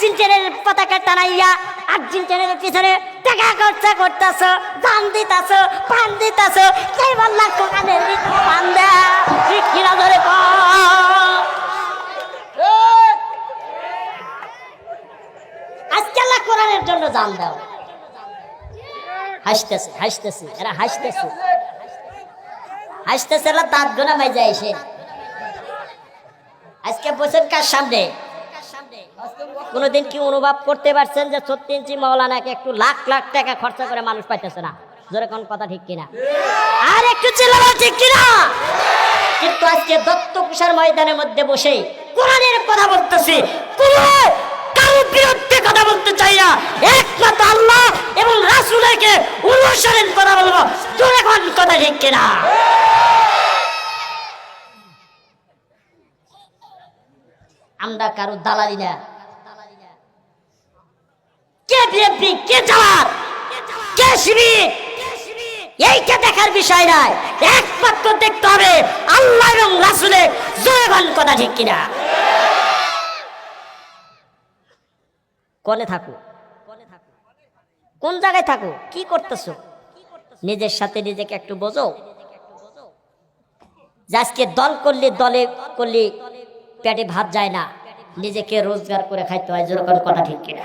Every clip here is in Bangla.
আর্জেন্টিনের পতাকা টানাইয়া আর্জেন্টিনের পিছনে টাকা খরচা করতেছ, দান দিতেছ, পান দিতেছ কেবল লাখ কোকানের পান দেয়া কিনা ধরে আজকে আল্লাহ কোরআনের জন্য জান দাও। হাসতেছে হাসতেছে, এরা হাসতেছে। হাসতেছে, এরা দাঁত গোনা মাইজা এসে। আজকে বসেন কার সামনে? কোনোদিন কি অনুভব করতে পারছেন যে সত্যি ইঞ্চি মৌলানাকে একটু লাখ লাখ টাকা খরচা করে মানুষ পাইতেছে না? জোরে কোন কথা ঠিক কিনা? আর একটু চিল্লানো ঠিক কিনা? কিন্তু আজকে দত্ত কুষার ময়দানের মধ্যে বসে কোরআনের কথা বলতেছি। কোনো বিরুদ্ধে কথা বলতে চাই না। একমাত্র আল্লাহ এবং রাসুলকে অনুসরণ কথা বলব। জোরে কোন কথা ঠিক কিনা? আমরা কারও দালালি না। কে বিএনপি কে জামাত কে শিবির এইটা দেখার বিষয় নয়। একমাত্র দেখতে হবে আল্লাহ এবং রাসুলের জয়গান কথা ঠিক কিনা। কনে থাকো। কোন জায়গায় থাকো? কি করতেছো? নিজের সাথে নিজেকে একটু বোঝো। আজকে দল করলে দলে করলে পেটে ভাত যায় না। নিজেকে রোজগার করে খাইতে হয় যেরকম কথা ঠিক কিনা।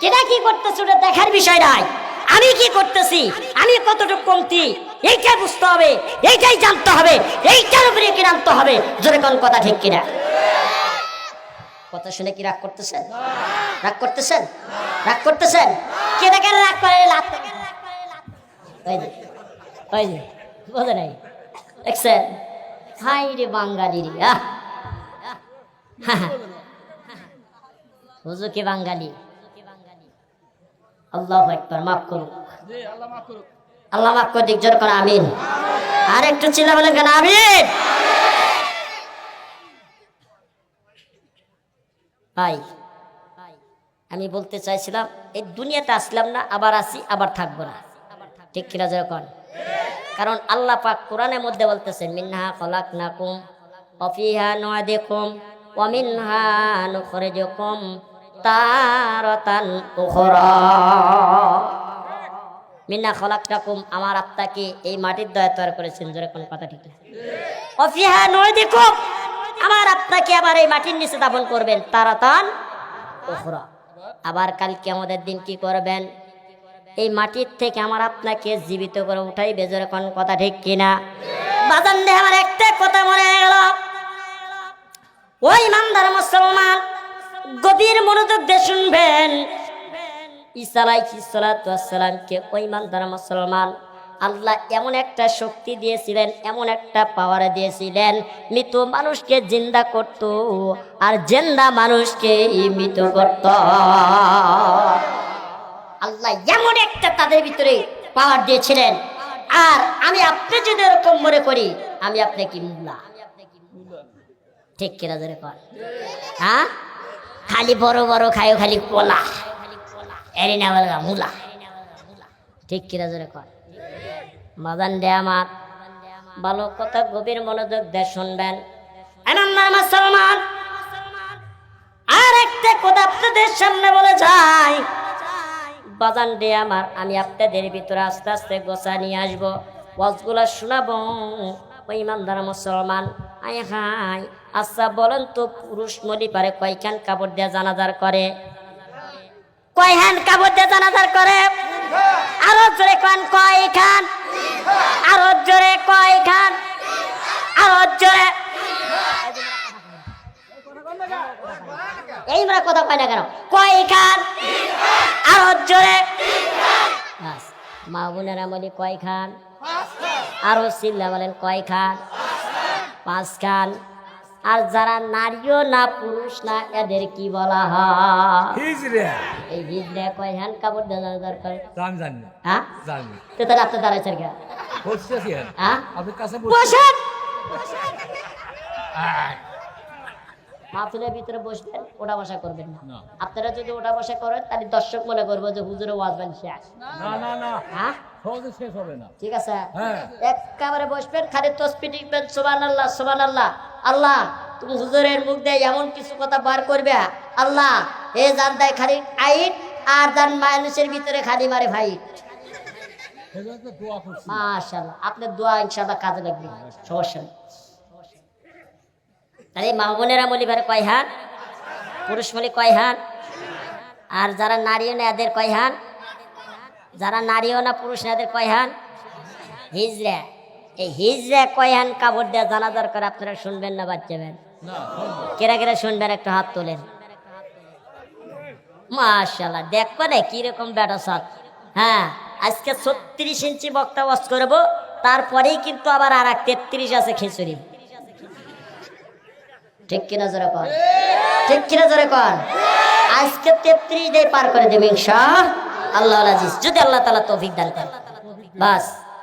কেনা কি করতেছে ওটা দেখার বিষয় নাই। আমি কি করতেছি? আমি কতটুকু কমতি? এইটাই বুঝতে হবে, এইটাই জানতে হবে, এইটার উপরে কি জানতে হবে? যেরকম কথা ঠিক কিনা? কথা শুনে কি রাগ করতেছেন? রাগ করতেছেন? রাগ করতেছেন? কে দেখেন রাগ করে? লাভ ওই যে ওই যে, বোঝে নাই? দেখছেন? হাই রে বাঙালি রে, আহ। হুজুকে বাঙালি? আল্লাহ একবার মাফ করুক। আল্লাহ মাফ করে দিক, জোর করে, আমিন। আর একটু চিল্লা বলেন কেন, আমিন? ভাই, আমি বলতে চাইছিলাম, এই দুনিয়াতে আসলাম না, আবার আসি, আবার থাকব না। ঠিক কিনা যখন কারণ আল্লাহ পাক কোরআনের মধ্যে বলতেছেন, মিনহা খলাক নাকুম অফিহা নয়াদেকুম ওয়ামিনহা নুখরিজুকুম তারাতান উখরা। মিন্না খলাকটাকুম আমার আত্মাকে এই মাটির দয়া তৈরি করেছেন। জোরে কোন কথা ঠিক না। অফিহা নয় দেখো আমার আত্মাকে আবার এই মাটির নিচে দাপন করবেন। তারাতান উখরা। আবার কালকে আমাদের দিন কি করবেন? এই মাটির থেকে আমার আপনাকে জীবিত করে উঠাই বেজোরে কোন কথা ঠিক কিনা? বাজান দিয়ে আমার একটা কথা মনে হয়ে গেল ওই ইমানদার মুসলমান গভীর মনোযোগ দিয়ে শুনবেন। ওই ইমানদার মুসলমান, আল্লাহ এমন একটা শক্তি দিয়েছিলেন, এমন একটা পাওয়ার দিয়েছিলেন, মৃত মানুষকে জিন্দা করত আর জেন্দা মানুষকে মৃত করত। আল্লাহ এমন একটা তাদের ভিতরে পাওয়ার দিয়েছিলেন। আর আমি আপনি যদি এরকম মনে করি, আমি আপনি কি মুল্লা? ঠিক কিনা কর হ্যাঁ? খালি বড় বড় খায়ও খালি পোলা এরি না বলগা মুলা। ঠিক কিনা ধরে কর মাদান দে আমার। ভালো কথা, গভীর মনোযোগ দিয়ে শুনবেন। আমার মুসলমান আর একটা কথা আপনাদের সামনে বলে যাই। বাজান দে আমার, আমি আপনাদের ভিতরে আস্তে আস্তে গোসা নিয়ে আসব। ওয়াজগুলা শোনাবো। ওই ইমানদার মুসলমান। আয় হাই আচ্ছা বলেন তো, পুরুষ মলি পারে কয়খান কাপড় দিয়ে জানাজার করে? কয় হ্যান্ড কাপড় দিয়ে জানাজার করে? আরও জোরে কন কয় খান আরও জোরে কয় খান আরও জোরে। এই মানে কথা কয় না কেন? কয় খান আরও জোরে। মা বোনেরা বলি কয় খান আরও চিল্লা বলেন কয় খান পাঁচ খান আর যারা নারীও না পুরুষ না এদের কি বলা হয়? এই হিজড়ে কয় হ্যান্ড কাপড় দেওয়া দরকার? জানি হ্যাঁ? জানি তো তাহলে আপনি দাঁড়াইছেন কে হ্যাঁ? আপনার কাছে বসেন। মাহফিলের ভিতরে বসবেন ওটা বসা করবেন না। আপনারা যদি ওটা বসা করেন তাহলে দর্শক মনে করব যে হুজুরে ওয়াজবেন শেষ না না না। হ্যাঁ? শেষ হবে না। ঠিক আছে। হ্যাঁ। একেবারে বসবেন খালি তসপি টিকবেন সোবান আল্লাহ সোবান আল্লাহ আল্লাহ, তুমি হুজুরের মুখ দিয়ে এমন কিছু কথা বার করবে? আল্লাহ এ জান দেয় খালি আইট আর জান মানুষের ভিতরে খালি মারে ভাই। মাশাল্লাহ আপনার দোয়া ইনশাল্লাহ কাজে লাগবে, সমস্যা নেই। তাহলে মা বোনেরা মলি ভারে কয় হান? পুরুষ মলি কয় হান? আর যারা নারীও না এদের কয় হান? যারা নারীও না পুরুষ না এদের কয় হান? হিজরা এই হিজরা কয় হান কাপড় দেওয়া জানা দরকার আপনারা শুনবেন না বাচ্চাবেন কেরা কেরা শুনবেন, একটা হাত তোলেন। মাশাল্লাহ দেখব না কীরকম বেটা সাত হ্যাঁ আজকে ছত্রিশ ইঞ্চি বক্তা ওয়াজ করব, তারপরেই কিন্তু আবার আর এক তেত্রিশ আছে খিচুড়ি। ঠিক কিনা জোরে কন? ঠিক কিনা জোরে কন? আজকে তেত্রিশ দিয়ে পার করে দেবে ইনশা আল্লাহ। আজিজ যদি আল্লাহ তালা তৌফিক দান করে বাস।